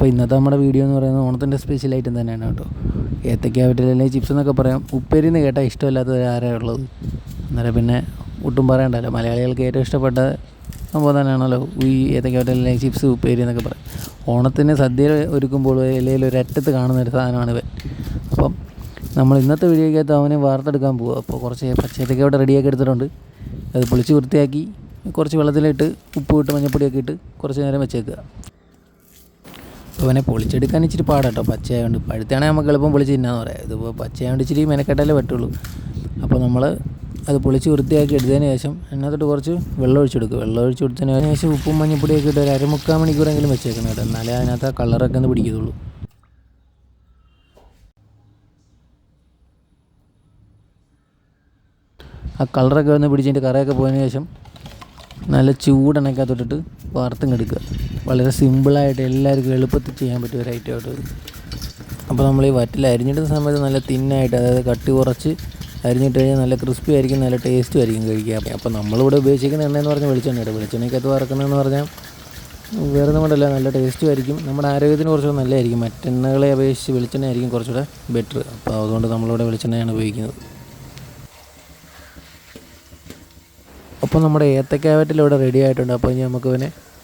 അപ്പോൾ ഇന്നത്തെ നമ്മുടെ വീഡിയോ എന്ന് പറയുന്നത് ഓണത്തിന്റെ സ്പെഷ്യൽ ഐറ്റം തന്നെയാണ് കേട്ടോ. ഏത്തക്ക വറ്റലല്ലേ ചിപ്സ് എന്നൊക്കെ പറയാം. ഉപ്പേരി എന്ന് കേട്ടാൽ ഇഷ്ടമില്ലാത്തത് ആരാ ഉള്ളത്? അന്നേരം പിന്നെ ഒട്ടും പറയണ്ടല്ലോ. മലയാളികൾക്ക് ഏറ്റവും ഇഷ്ടപ്പെട്ട സംഭവം തന്നെയാണല്ലോ ഈ ഏത്തക്ക പറ്റില്ല ചിപ്സ് ഉപ്പേരി എന്നൊക്കെ പറയാം. ഓണത്തിന് സദ്യ ഒരുക്കുമ്പോൾ ഇലയിൽ അറ്റത്ത് കാണുന്ന ഒരു സാധനമാണ് ഇവൻ. അപ്പം നമ്മൾ ഇന്നത്തെ വീഡിയോക്കകത്ത് അവനെ വാർത്തെടുക്കാൻ പോവുക അപ്പോൾ കുറച്ച് പച്ചയത്തൊക്കെ അവിടെ റെഡിയാക്കി എടുത്തിട്ടുണ്ട്. അത് പൊളിച്ച് വൃത്തിയാക്കി കുറച്ച് വെള്ളത്തിലിട്ട് ഉപ്പ് ഇട്ട് മഞ്ഞപ്പൊടിയൊക്കെ ഇട്ട് കുറച്ച് നേരം വെച്ചേക്കുക. അപ്പോൾ അവനെ പൊളിച്ചെടുക്കാൻ ഇച്ചിരി പാടാട്ടോ. പച്ചയായതുകൊണ്ട് പഴുത്താണെങ്കിൽ നമുക്ക് എളുപ്പം പൊളിച്ച് തിന്നാന്ന് പറയാം. ഇതിപ്പോൾ പച്ചയായതുകൊണ്ട് ഇച്ചിരി മെനക്കെട്ടാലേ പറ്റുള്ളൂ. അപ്പോൾ നമ്മൾ അത് പൊളിച്ച് വൃത്തിയാക്കി എടുത്തതിന് ശേഷം അതിനകത്തോട്ട് കുറച്ച് വെള്ളം ഒഴിച്ചെടുക്കും വെള്ളം ഒഴിച്ച് കൊടുത്തതിന് ശേഷം ഉപ്പും മഞ്ഞപ്പൊടിയൊക്കെ ഇട്ട് ഒരു അരമുക്കാൽ മണിക്കൂറെങ്കിലും വെച്ചേക്കണം കേട്ടോ. എന്നാലേ അതിനകത്ത് ആ കളറൊക്കെ ഒന്ന് പിടിക്കത്തുള്ളൂ. ആ കളറൊക്കെ ഒന്ന് പിടിച്ചതിന്റെ കറയൊക്കെ പോയതിന് ശേഷം നല്ല ചൂടെണ്ണയ്ക്കകത്തോട്ടിട്ട് വാർത്തും എടുക്കുക. വളരെ സിമ്പിളായിട്ട് എല്ലാവർക്കും എളുപ്പത്തിൽ ചെയ്യാൻ പറ്റിയ ഒരു ഐറ്റം ആയിട്ട് അപ്പോൾ നമ്മൾ ഈ വറ്റിൽ അരിഞ്ഞിടുന്ന സമയത്ത് നല്ല തിന്നായിട്ട് അതായത് കട്ടി കുറച്ച് അരിഞ്ഞിട്ട് കഴിഞ്ഞാൽ നല്ല ക്രിസ്പി ആയിരിക്കും നല്ല ടേസ്റ്റും ആയിരിക്കും കഴിക്കുക അപ്പോൾ നമ്മളിവിടെ ഉപയോഗിച്ചിരിക്കുന്ന എണ്ണ എന്ന് പറഞ്ഞാൽ വെളിച്ചെണ്ണയുടെ വെളിച്ചെണ്ണയ്ക്കകത്ത് വറക്കുന്നതെന്ന് പറഞ്ഞാൽ വേറെ നമ്മുടെ നല്ല ടേസ്റ്റും ആയിരിക്കും. നമ്മുടെ ആരോഗ്യത്തിന് കുറച്ചുകൂടെ നല്ലതായിരിക്കും. മറ്റെണ്ണകളെ അപേക്ഷിച്ച് വെളിച്ചെണ്ണ ആയിരിക്കും കുറച്ചുകൂടെ ബെറ്റർ അപ്പോൾ അതുകൊണ്ട് നമ്മളിവിടെ വെളിച്ചെണ്ണയാണ് ഉപയോഗിക്കുന്നത്. അപ്പോൾ നമ്മുടെ ഏത്തക്കാവറ്റിൽ ഇവിടെ റെഡി ആയിട്ടുണ്ട്. അപ്പോൾ ഇനി നമുക്ക് ഇവനെ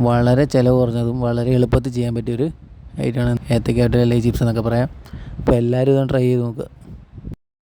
വളരെ ചിലവ് കുറഞ്ഞതും വളരെ എളുപ്പത്തിൽ ചെയ്യാൻ പറ്റിയൊരു ഐറ്റമാണ് ഏത്തക്കായിട്ട് അല്ലെങ്കിൽ ചിപ്സ് എന്നൊക്കെ പറയാം. അപ്പോൾ എല്ലാവരും ഇതൊന്ന് ട്രൈ ചെയ്ത് നോക്കുക